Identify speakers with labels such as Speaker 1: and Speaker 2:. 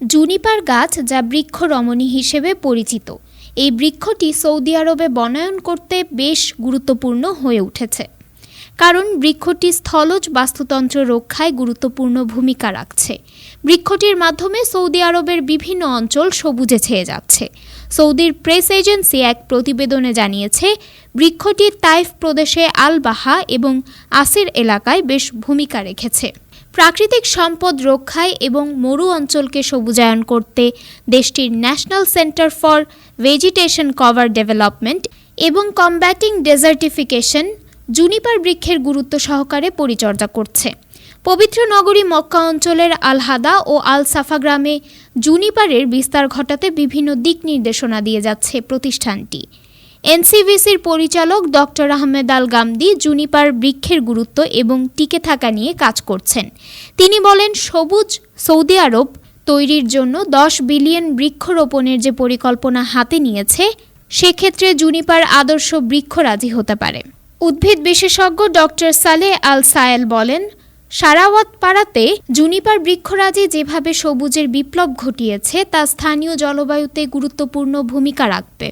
Speaker 1: Juniper গাছ যা বৃক্ষ রমণী হিসেবে পরিচিত। এই বৃক্ষটি সৌদি আরবে বনায়ন করতে বেশ গুরুত্বপূর্ণ হয়ে উঠেছে। কারণ বৃক্ষটি স্থলজ বাস্তুতন্ত্র রক্ষায় গুরুত্বপূর্ণ ভূমিকা রাখছে। বৃক্ষটির মাধ্যমে সৌদি আরবের বিভিন্ন অঞ্চল সবুজে ছেয়ে যাচ্ছে। সৌদির প্রেস এজেন্সি এক প্রতিবেদনে জানিয়েছে, বৃক্ষটি তাইফ প্রদেশে আল বাহা এবং আসির এলাকায় বেশ ভূমিকা রেখেছে। প্রাকৃতিক সম্পদ রক্ষায় এবং মরু অঞ্চলকে সবুজায়ন করতে দেশটির national centre for vegetation cover development এবং কমব্যাটিং ডেজার্টিফিকেশন জুনিপার বৃক্ষের গুরুত্ব সহকারে পরিচর্যা করছে। পবিত্র নগরী মক্কা অঞ্চলের আলহাদা ও আল সাফা গ্রামে জুনিপারের বিস্তার ঘটাতে বিভিন্ন দিক নির্দেশনা দিয়ে যাচ্ছে প্রতিষ্ঠানটি। এনসিভিসির পরিচালক doctor Ahmed Al Ghamdi juniper বৃক্ষের গুরুত্ব এবং টিকে থাকা নিয়ে কাজ করছেন। তিনি বলেন, সবুজ সৌদি আরব তৈরির জন্য দশ বিলিয়ন বৃক্ষরোপণের যে পরিকল্পনা হাতে নিয়েছে, সেক্ষেত্রে জুনিপার আদর্শ বৃক্ষরাজি হতে পারে। উদ্ভিদ বিশেষজ্ঞ ডক্টর সালে আল সায়েল বলেন, সারাওয়াত পাড়াতে জুনিপার বৃক্ষরাজি যেভাবে সবুজের বিপ্লব ঘটিয়েছে, তা স্থানীয় জলবায়ুতে গুরুত্বপূর্ণ ভূমিকা রাখবে।